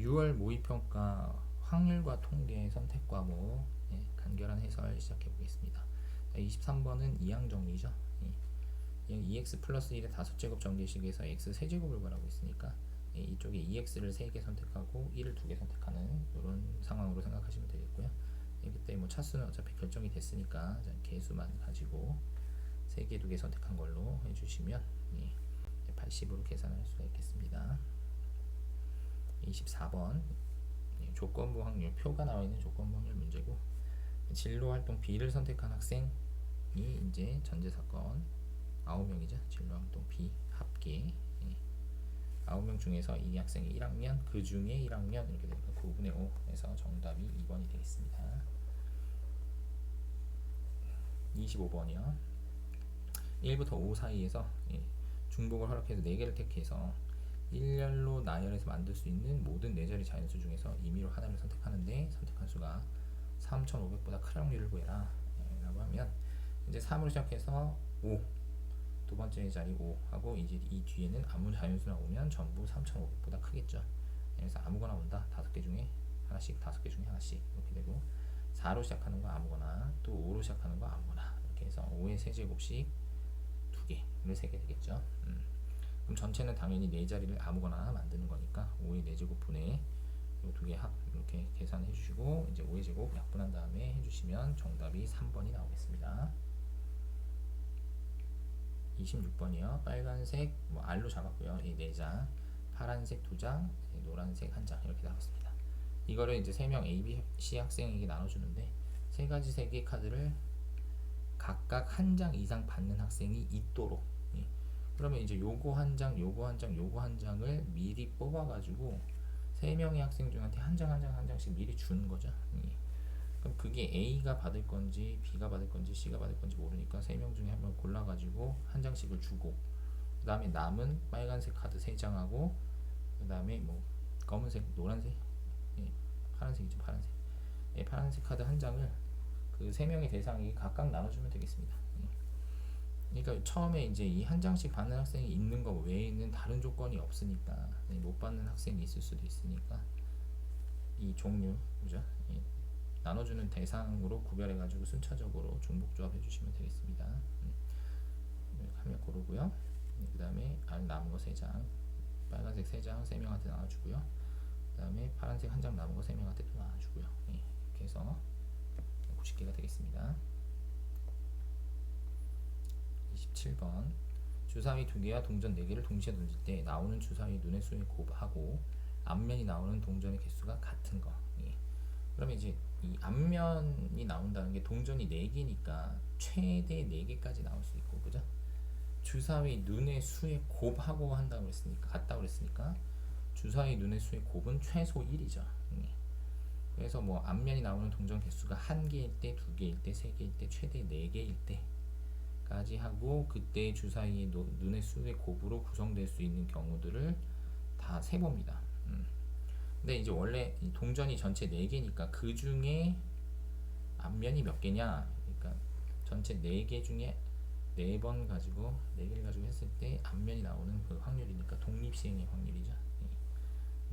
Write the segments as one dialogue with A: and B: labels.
A: 6월 모의평가 확률과 통계 선택 과목 예, 간결한 해설 시작해 보겠습니다. 23번은 이항 정리죠. 예, 2x 플러스 1의 다섯 제곱 정리식에서 x 세제곱을 구하고 있으니까 예, 이쪽에 2x를 3개 선택하고 1을 2개 선택하는 이런 상황으로 생각하시면 되겠고요. 예, 그때 뭐 차수는 어차피 결정이 됐으니까 자, 개수만 가지고 3개, 2개 선택한 걸로 해주시면 예, 80으로 계산할 수가 있겠습니다. 24번 예, 조건부 확률 표가 나와 있는 조건부 확률 문제고 진로 활동 B를 선택한 학생이 이제 전제 사건 9명이죠. 진로 활동 B 합계 예. 9명 중에서 이 학생이 1학년 그 중에 1학년 이렇게 되니까 9분의 5에서 정답이 2번이 되겠습니다. 25번이요. 1부터 5 사이에서 예, 중복을 허락해서 4개를 택해서 일렬로 나열해서 만들 수 있는 모든 네 자리 자연수 중에서 임의로 하나를 선택하는데 선택한 수가 3,500보다 큰 확률을 구해라. 예, 라고 하면 이제 3으로 시작해서 5 두 번째 자리 5 하고 이제 이 뒤에는 아무 자연수나 오면 전부 3,500보다 크겠죠. 그래서 아무거나 온다. 다섯 개 중에 하나씩 다섯 개 중에 하나씩 이렇게 되고 4로 시작하는 거 아무거나 또 5로 시작하는 거 아무거나 이렇게 해서 5의 세제곱씩 두 개를 세개 되겠죠. 음. 그럼 전체는 당연히 네 자리를 아무거나 만드는 거니까 5의 4제곱분의 이두 개 합 이렇게 계산해 주시고 이제 5의 제곱 약분한 다음에 해주시면 정답이 3번이 나오겠습니다. 26번이요. 빨간색 뭐 R로 잡았고요. 이 4장, 파란색 2장, 노란색 1장 이렇게 나왔습니다. 이거를 이제 3명 A, B, C 학생에게 나눠주는데 세 가지 세개 카드를 각각 한 장 이상 받는 학생이 있도록 예. 그러면 이제 요거 한 장, 요거 한 장, 요거 한 장을 미리 뽑아가지고 세 명의 학생 중한테 한 장 한 장 한 장씩 미리 주는 거죠. 예. 그럼 그게 A가 받을 건지 B가 받을 건지 C가 받을 건지 모르니까 세 명 중에 한 명 골라가지고 한 장씩을 주고 그 다음에 남은 빨간색 카드 세 장하고 그 다음에 뭐 검은색, 노란색, 예, 파란색이죠 파란색. 예, 파란색 카드 한 장을 그 세 명의 대상이 각각 나눠주면 되겠습니다. 예. 그러니까 처음에 이제 이 한 장씩 받는 학생이 있는 거 외에는 다른 조건이 없으니까 예, 못 받는 학생이 있을 수도 있으니까 이 종류 그죠? 예, 나눠주는 대상으로 구별해 가지고 순차적으로 중복 조합해 주시면 되겠습니다. 음, 하면 고르고요. 그 다음에 알 남은 거 3장 빨간색 3장 3명한테 나눠주고요. 그 다음에 파란색 한 장 남은 거 3명한테 또 나눠주고요. 예, 이렇게 해서 90개가 되겠습니다. 27번 주사위 두 개와 동전 네 개를 동시에 던질 때 나오는 주사위 눈의 수에 곱하고 앞면이 나오는 동전의 개수가 같은 거. 예. 그러면 이제 이 앞면이 나온다는 게 동전이 4개니까 최대 4개까지 나올 수 있고 그죠? 주사위 눈의 수에 곱하고 한다고 그랬으니까 같다고 그랬으니까 주사위 눈의 수의 곱은 최소 1이죠. 예. 그래서 뭐 앞면이 나오는 동전 개수가 한 개일 때, 두 개일 때, 세 개일 때, 최대 네 개일 때 까지 하고 그때 주사위의 노- 눈의 수의 곱으로 구성될 수 있는 경우들을 다 세봅니다. 음. 근데 이제 원래 이 동전이 전체 4개니까 그 중에 앞면이 몇 개냐? 그러니까 전체 4개 중에 4번 가지고 4개를 가지고 했을 때 앞면이 나오는 그 확률이니까 독립시행의 확률이죠.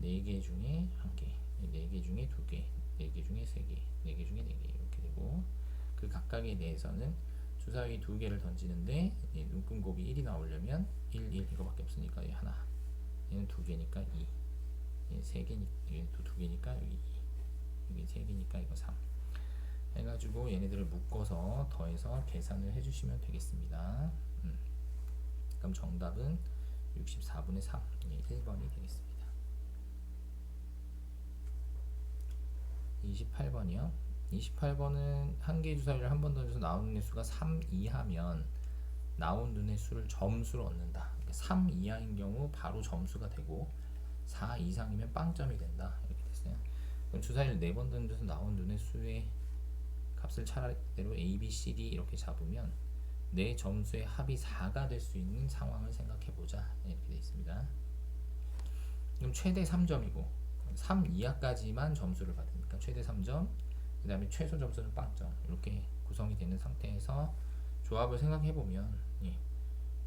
A: 4개 중에 1개, 4개 중에 2개, 4개 중에 3개, 4개 중에 4개 이렇게 되고 그 각각에 대해서는 주사위 2개를 던지는데 이 눈금곱이 1이 나오려면 1, 1 이거밖에 없으니까 얘 하나 얘는 2개니까 2 예, 세 개니 예, 두, 두 개니까 여기 2 여기 세 개니까 이거 3 해가지고 얘네들을 묶어서 더해서 계산을 해주시면 되겠습니다. 음. 그럼 정답은 64분의 3 예, 1번이 되겠습니다. 28번이요. 28번은 한 개의 주사위를 한 번 던져서 나오는 눈의 수가 3 이하면 나온 눈의 수를 점수로 얻는다. 3 이하인 경우 바로 점수가 되고 4 이상이면 빵점이 된다. 이렇게 됐어요. 그럼 주사위를 4번 던져서 나온 눈의 수의 값을 차례대로 A, B, C, D 이렇게 잡으면 내 점수의 합이 4가 될 수 있는 상황을 생각해 보자. 이렇게 되어 있습니다. 그럼 최대 3점이고 3 이하까지만 점수를 받으니까 최대 3점 그 다음에 최소 점수는 빵점 이렇게 구성이 되는 상태에서 조합을 생각해 보면 예,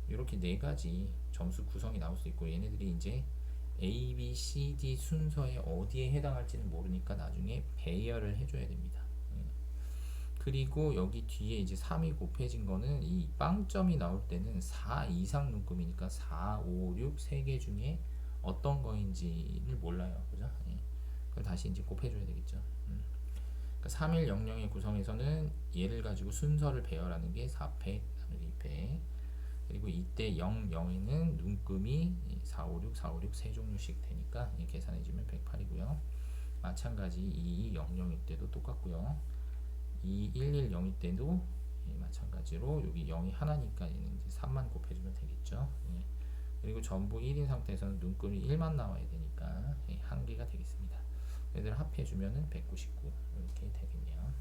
A: 이렇게 네 가지 점수 구성이 나올 수 있고 얘네들이 이제 A, B, C, D 순서에 어디에 해당할지는 모르니까 나중에 배열을 해줘야 됩니다. 예. 그리고 여기 뒤에 이제 3이 곱해진 거는 이 빵점이 나올 때는 4 이상 눈금이니까 4, 5, 6 세 개 중에 어떤 거인지를 몰라요. 그죠? 예. 그걸 다시 이제 곱해줘야 되겠죠. 음. 그러니까 3100의 구성에서는 얘를 가지고 순서를 배열하는 게 4패, 2패. 그리고 이때 0, 0에는 눈금이 4, 5, 6, 4, 5, 6 세 종류씩 되니까 이 계산해주면 108이고요. 마찬가지 2, 2, 0, 0일 때도 똑같고요. 2, 1, 1, 0일 때도 예, 마찬가지로 여기 0이 하나니까 얘는 이제 3만 곱해주면 되겠죠. 예. 그리고 전부 1인 상태에서는 눈금이 1만 나와야 되니까 예, 한 개가 되겠습니다. 얘들 합해주면은 199 이렇게 되겠네요.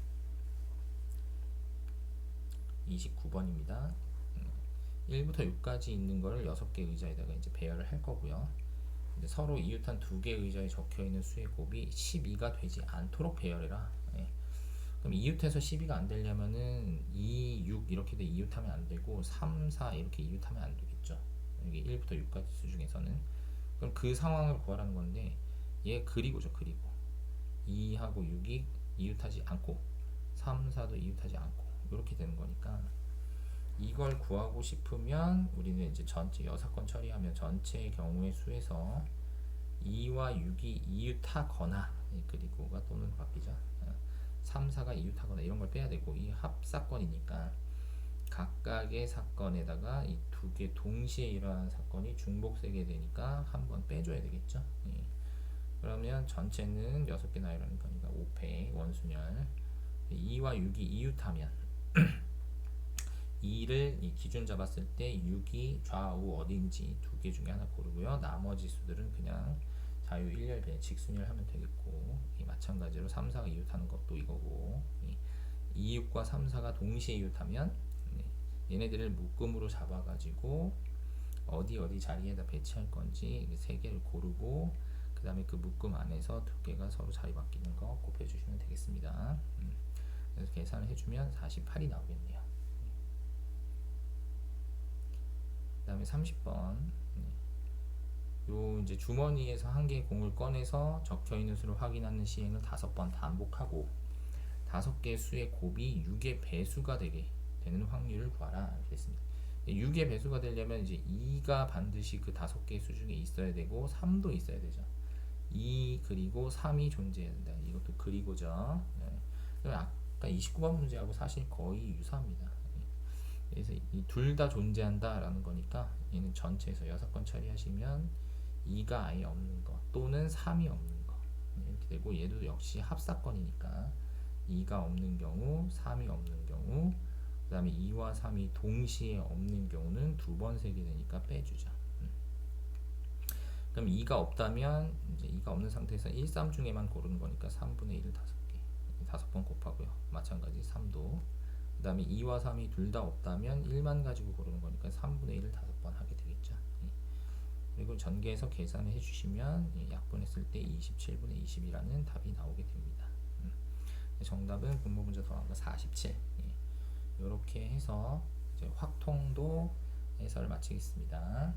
A: 29번입니다. 1부터 6까지 있는 거를 6개 의자에다가 이제 배열을 할 거고요. 이제 서로 이웃한 두 개 의자에 적혀 있는 수의 곱이 12가 되지 않도록 배열해라. 예. 그럼 이웃해서 12가 안 되려면은 2, 6 이렇게 돼 이웃하면 안 되고 3, 4 이렇게 이웃하면 안 되겠죠. 여기 1부터 6까지 수 중에서는 그럼 그 상황을 구하라는 건데 얘 그리고죠 그리고 2하고 6이 이웃하지 않고 3, 4도 이웃하지 않고 이렇게 되는 거니까 이걸 구하고 싶으면 우리는 이제 전체 여사건 처리하면 전체의 경우의 수에서 2와 6이 이웃하거나 예, 그리고가 또는 바뀌죠. 3, 4가 이웃하거나 이런 걸 빼야 되고 이 합사건이니까 각각의 사건에다가 이 두 개 동시에 일어나는 사건이 중복세게 되니까 한 번 빼줘야 되겠죠. 예. 그러면 전체는 6개 나열하는 거니까 5패 원순열 2와 6이 이웃하면 2를 이 기준 잡았을 때 6이 좌우 어딘지 두 개 중에 하나 고르고요. 나머지 수들은 그냥 자유 1열 배 직순열 하면 되겠고 이 마찬가지로 3, 4가 이웃하는 것도 이거고 이 2, 6과 3, 4가 동시에 이웃하면 네, 얘네들을 묶음으로 잡아가지고 어디 어디 자리에다 배치할 건지 세 개를 고르고 그 다음에 그 묶음 안에서 두 개가 서로 자리 바뀌는 거 곱해주시면 되겠습니다. 음, 그래서 계산을 해주면 48이 나오겠네요. 그 다음에 30번 요 이제 주머니에서 한 개의 공을 꺼내서 적혀 있는 수를 확인하는 시행을 다섯 번 반복하고 다섯 개의 수의 곱이 6의 배수가 되게 되는 확률을 구하라 이렇게 했습니다. 6의 배수가 되려면 이제 2가 반드시 그 다섯 개의 수 중에 있어야 되고 3도 있어야 되죠. 2 그리고 3이 존재해야 된다. 이것도 그리고죠. 네. 아까 29번 문제하고 사실 거의 유사합니다. 그래서 이 둘 다 존재한다라는 거니까 얘는 전체에서 여섯 건 처리하시면 2가 아예 없는 거 또는 3이 없는 거 이렇게 되고 얘도 역시 합사건이니까 2가 없는 경우 3이 없는 경우 그 다음에 2와 3이 동시에 없는 경우는 두 번 세게 되니까 빼주죠 음. 그럼 2가 없다면 2가 없는 상태에서 1, 3 중에만 고르는 거니까 3분의 1을 5개 다섯 번 곱하고요 마찬가지 3도 그 다음에 2와 3이 둘 다 없다면 1만 가지고 고르는 거니까 3분의 1을 다섯 번 하게 되겠죠. 예. 그리고 전개해서 계산을 해주시면 예, 약분했을 때 27분의 20이라는 답이 나오게 됩니다. 음. 정답은 분모 문제 더한 거 47. 이렇게 해서 이제 확통도 해설을 마치겠습니다.